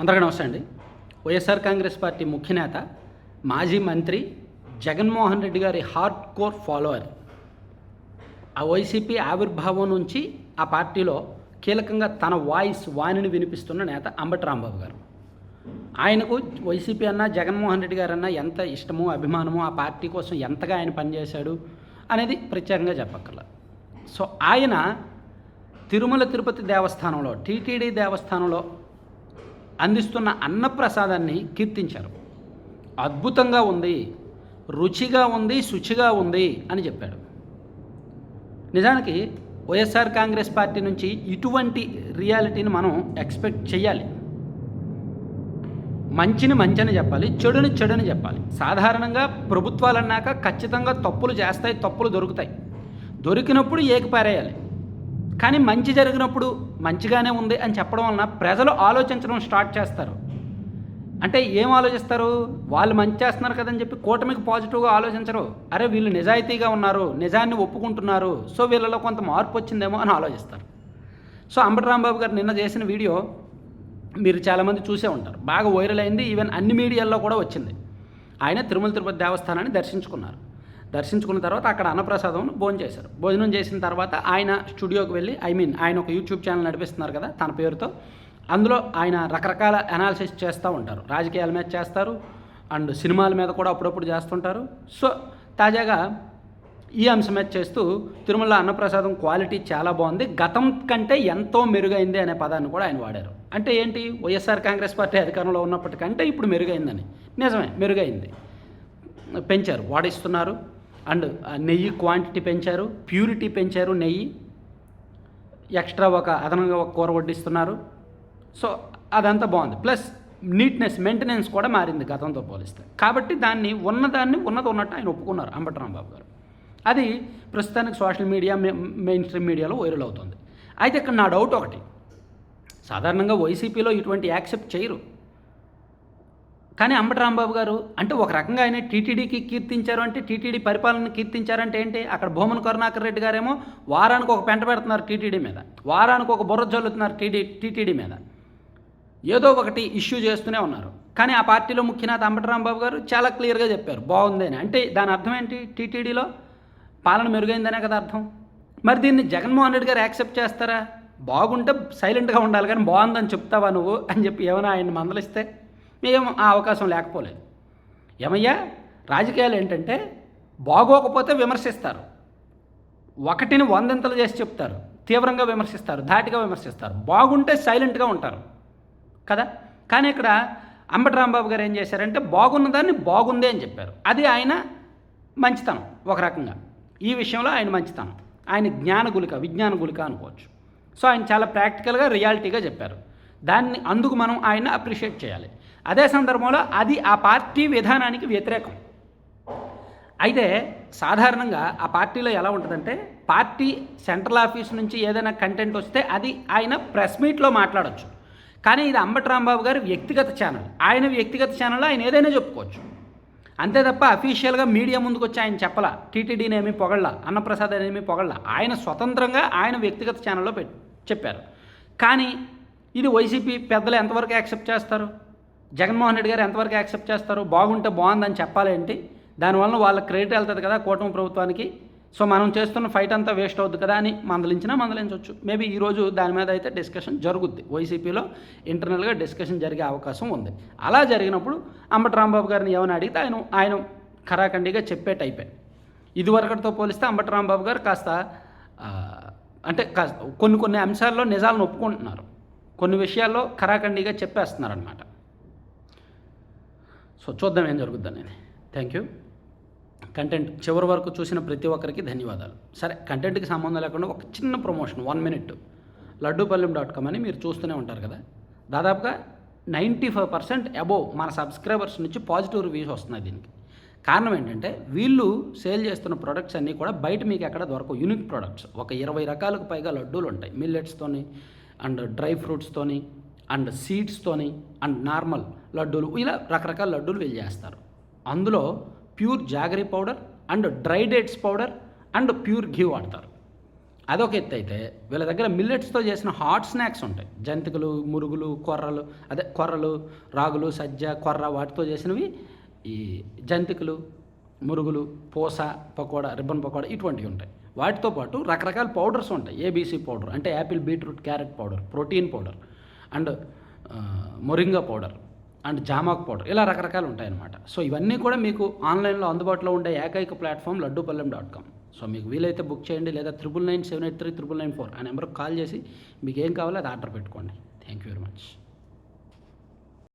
అందరికీ నమస్తే అండి. వైఎస్ఆర్ కాంగ్రెస్ పార్టీ ముఖ్య నేత మాజీ మంత్రి జగన్మోహన్ రెడ్డి గారి హార్డ్ కోర్ ఫాలోవర్ ఆ వైసీపీ ఆవిర్భావం నుంచి ఆ పార్టీలో కీలకంగా తన వాయిస్ వాణిని వినిపిస్తున్న నేత అంబటి రాంబాబు గారు. ఆయనకు వైసీపీ అన్న జగన్మోహన్ రెడ్డి గారు అన్న ఎంత ఇష్టమో అభిమానమో ఆ పార్టీ కోసం ఎంతగా ఆయన పనిచేశాడు అనేది ప్రత్యేకంగా చెప్పక్కర్ల. సో ఆయన తిరుమల తిరుపతి దేవస్థానంలో టీటీడీ దేవస్థానంలో అందిస్తున్న అన్నప్రసాదాన్ని కీర్తించారు. అద్భుతంగా ఉంది రుచిగా ఉంది శుచిగా ఉంది అని చెప్పాడు. నిజానికి వైఎస్ఆర్ కాంగ్రెస్ పార్టీ నుంచి ఇటువంటి రియాలిటీని మనం ఎక్స్పెక్ట్ చేయాలి మంచిని మంచని చెప్పాలి చెడుని చెడుని చెప్పాలి. సాధారణంగా ప్రభుత్వాలు అన్నాక ఖచ్చితంగా తప్పులు చేస్తాయి తప్పులు దొరుకుతాయి. దొరికినప్పుడు ఏకపారేయాలి. కానీ మంచి జరిగినప్పుడు మంచిగానే ఉంది అని చెప్పడం వలన ప్రజలు ఆలోచించడం స్టార్ట్ చేస్తారు. అంటే ఏం ఆలోచిస్తారు? వాళ్ళు మంచి చేస్తున్నారు కదని చెప్పి కూటమికి పాజిటివ్గా ఆలోచించరు. అరే వీళ్ళు నిజాయితీగా ఉన్నారు నిజాన్ని ఒప్పుకుంటున్నారు సో వీళ్ళలో కొంత మార్పు వచ్చిందేమో అని ఆలోచిస్తారు. సో అంబటి రాంబాబు గారు నిన్న చేసిన వీడియో మీరు చాలామంది చూసే ఉంటారు. బాగా వైరల్ అయింది ఈవెన్ అన్ని మీడియాల్లో కూడా వచ్చింది. ఆయన తిరుమల తిరుపతి దేవస్థానాన్ని దర్శించుకున్నారు. దర్శించుకున్న తర్వాత అక్కడ అన్నప్రసాదం భోజనం చేశారు. భోజనం చేసిన తర్వాత ఆయన స్టూడియోకి వెళ్ళి ఐ మీన్ ఆయన ఒక యూట్యూబ్ ఛానల్ నడిపిస్తున్నారు కదా తన పేరుతో. అందులో ఆయన రకరకాల అనాలిసిస్ చేస్తూ ఉంటారు. రాజకీయాల మీద చేస్తారు. అండ్ సినిమాల మీద కూడా అప్పుడప్పుడు చేస్తుంటారు. సో తాజాగా ఈ అంశం మీద చేస్తూ తిరుమల అన్నప్రసాదం క్వాలిటీ చాలా బాగుంది. గతం కంటే ఎంతో మెరుగైంది అనే పదాన్ని కూడా ఆయన వాడారు. అంటే ఏంటి? వైఎస్ఆర్ కాంగ్రెస్ పార్టీ అధికారంలో ఉన్నప్పటికంటే ఇప్పుడు మెరుగైందని. నిజమే మెరుగైంది. పెంచారు వాడిస్తున్నారు. అండ్ ఆ నెయ్యి క్వాంటిటీ పెంచారు ప్యూరిటీ పెంచారు నెయ్యి. ఎక్స్ట్రా ఒక అదనంగా ఒక కూర వడ్డిస్తున్నారు. సో అదంతా బాగుంది. ప్లస్ నీట్నెస్ మెయింటెనెన్స్ కూడా మారింది గతంతో పోలిస్తే. కాబట్టి దాన్ని ఉన్నదాన్ని ఉన్నది ఉన్నట్టు ఆయన ఒప్పుకున్నారు అంబటరాంబాబు గారు. అది ప్రస్తుతానికి సోషల్ మీడియా మెయిన్ స్ట్రీమ్ మీడియాలో వైరల్ అవుతుంది. అయితే ఇక్కడ నా డౌట్ ఒకటి. సాధారణంగా వైసీపీలో ఇటువంటి యాక్సెప్ట్ చేయరు. కానీ అంబటి రాంబాబు గారు అంటే ఒక రకంగా ఆయన టీటీడీకి కీర్తించారు అంటే టీటీడీ పరిపాలన కీర్తించారంటే ఏంటి? అక్కడ భూమన్ కరుణాకర్ రెడ్డి గారేమో వారానికి ఒక పెంట పెడుతున్నారు టీటీడీ మీద. వారానికి ఒక బుర్ర జల్లుతున్నారు టీడీ టీటీడీ మీద. ఏదో ఒకటి ఇష్యూ చేస్తూనే ఉన్నారు. కానీ ఆ పార్టీలో ముఖ్యనాథ అంబటి రాంబాబు గారు చాలా క్లియర్గా చెప్పారు. బాగుంది అని. అంటే దాని అర్థం ఏంటి? టీటీడీలో పాలన మెరుగైందనే కదా అర్థం. మరి దీన్ని జగన్మోహన్ రెడ్డి గారు యాక్సెప్ట్ చేస్తారా? బాగుంటే సైలెంట్గా ఉండాలి కానీ బాగుందని చెప్తావా నువ్వు అని చెప్పి ఏమైనా ఆయన మందలిస్తే? మేము ఆ అవకాశం లేకపోలేదు. ఏమయ్యా? రాజకీయాలు ఏంటంటే బాగోకపోతే విమర్శిస్తారు. ఒకటిని వందెంతలు చేసి చెప్తారు. తీవ్రంగా విమర్శిస్తారు. ధాటిగా విమర్శిస్తారు. బాగుంటే సైలెంట్గా ఉంటారు. కదా? కానీ ఇక్కడ అంబటి రాంబాబు గారు ఏం చేశారంటే బాగున్న దాన్ని బాగుంది అని చెప్పారు. అది ఆయన మంచితనం ఒక రకంగా. ఈ విషయంలో ఆయన మంచితనం. ఆయన జ్ఞాన గులిక విజ్ఞాన గులిక అనుకోవచ్చు. సో ఆయన చాలా ప్రాక్టికల్గా రియాలిటీగా చెప్పారు. దాన్ని అందుకు మనం ఆయన అప్రిషియేట్ చేయాలి. అదే సందర్భంలో అది ఆ పార్టీ విధానానికి వ్యతిరేకం. అయితే సాధారణంగా ఆ పార్టీలో ఎలా ఉంటుందంటే పార్టీ సెంట్రల్ ఆఫీస్ నుంచి ఏదైనా కంటెంట్ వస్తే అది ఆయన ప్రెస్ మీట్లో మాట్లాడచ్చు. కానీ ఇది అంబటి రాంబాబు గారి వ్యక్తిగత ఛానల్. ఆయన వ్యక్తిగత ఛానల్లో ఆయన ఏదైనా చెప్పుకోవచ్చు. అంతే తప్ప అఫీషియల్గా మీడియా ముందుకు వచ్చి ఆయన చెప్పలా. టీటీడీని ఏమీ పొగళ్ళ అన్నప్రసాద్ ఏమీ పొగళ్ళ ఆయన స్వతంత్రంగా ఆయన వ్యక్తిగత ఛానల్లో పెట్ చెప్పారు. కానీ ఇది వైసీపీ పెద్దలు ఎంతవరకు యాక్సెప్ట్ చేస్తారు? జగన్మోహన్ రెడ్డి గారు ఎంతవరకు యాక్సెప్ట్ చేస్తారు బాగుంటే బాగుందని చెప్పాలేంటి దానివల్ల వాళ్ళ క్రెడిట్ వెళ్తుంది కదా కూటమి ప్రభుత్వానికి. సో మనం చేస్తున్న ఫైట్ అంతా వేస్ట్ అవుద్ది కదా అని మందలించినా మందలించవచ్చు మేబీ ఈరోజు దాని మీద అయితే డిస్కషన్ జరుగుద్ది. వైసీపీలో ఇంటర్నల్గా డిస్కషన్ జరిగే అవకాశం ఉంది. అలా జరిగినప్పుడు అంబటి రాంబాబు గారిని ఏమైనా అడిగితే ఆయన ఆయన ఖరాఖండిగా చెప్పే టైపే. ఇదివరకటితో పోలిస్తే అంబటి రాంబాబు గారు కాస్త అంటే కాస్త కొన్ని కొన్ని అంశాల్లో నిజాలను ఒప్పుకుంటున్నారు. కొన్ని విషయాల్లో ఖరాఖండిగా చెప్పేస్తున్నారనమాట సో చూద్దాం ఏం జరుగుద్దని థ్యాంక్ యూ కంటెంట్ చివరి వరకు చూసిన ప్రతి ఒక్కరికి ధన్యవాదాలు. సరే కంటెంట్కి సంబంధం లేకుండా ఒక చిన్న promotion one minute Laddupallem dot com అని మీరు చూస్తూనే ఉంటారు కదా. దాదాపుగా నైంటీ ఫైవ్ పర్సెంట్ అబోవ్ మన సబ్స్క్రైబర్స్ నుంచి పాజిటివ్ రివ్యూస్ వస్తున్నాయి దీనికి. కారణం ఏంటంటే వీళ్ళు సేల్ చేస్తున్న ప్రొడక్ట్స్ అన్నీ కూడా బయట మీకు ఎక్కడ దొరకవు. యూనిక్ ప్రొడక్ట్స్ ఒక ఇరవై రకాలకు పైగా లడ్డూలు ఉంటాయి. మిల్లెట్స్తోని అండ్ డ్రై ఫ్రూట్స్తోని అండ్ సీడ్స్తోని అండ్ నార్మల్ లడ్డూలు ఇలా రకరకాల లడ్డూలు వీళ్ళు చేస్తారు అందులో pure jaggery powder and dry dates powder and pure ghee వాడతారు. అదొక ఎత్తు అయితే వీళ్ళ దగ్గర మిల్లెట్స్తో చేసిన హాట్ స్నాక్స్ ఉంటాయి. జంతికలు మురుగులు కొర్రలు అదే కొర్రలు రాగులు సజ్జ కొర్ర వాటితో చేసినవి ఈ జంతికలు మురుగులు పూస పకోడా రిబ్బన్ పకోడా ఇటువంటివి ఉంటాయి. వాటితో పాటు రకరకాల పౌడర్స్ ఉంటాయి. ఏబీసీ పౌడర్ అంటే apple beetroot carrot powder protein powder and moringa powder and జామాక్ powder ఇలా రకరకాలు ఉంటాయన్నమాట. సో ఇవన్నీ కూడా మీకు ఆన్లైన్లో అందుబాటులో ఉండే ఏకైక platform Laddupallem dot com. So మీకు వీలైతే బుక్ చేయండి లేదా triple nine seven eight three triple nine four ఆ నెంబర్కి కాల్ చేసి మీకు ఏం కావాలో అది ఆర్డర్ పెట్టుకోండి. Thank you very much.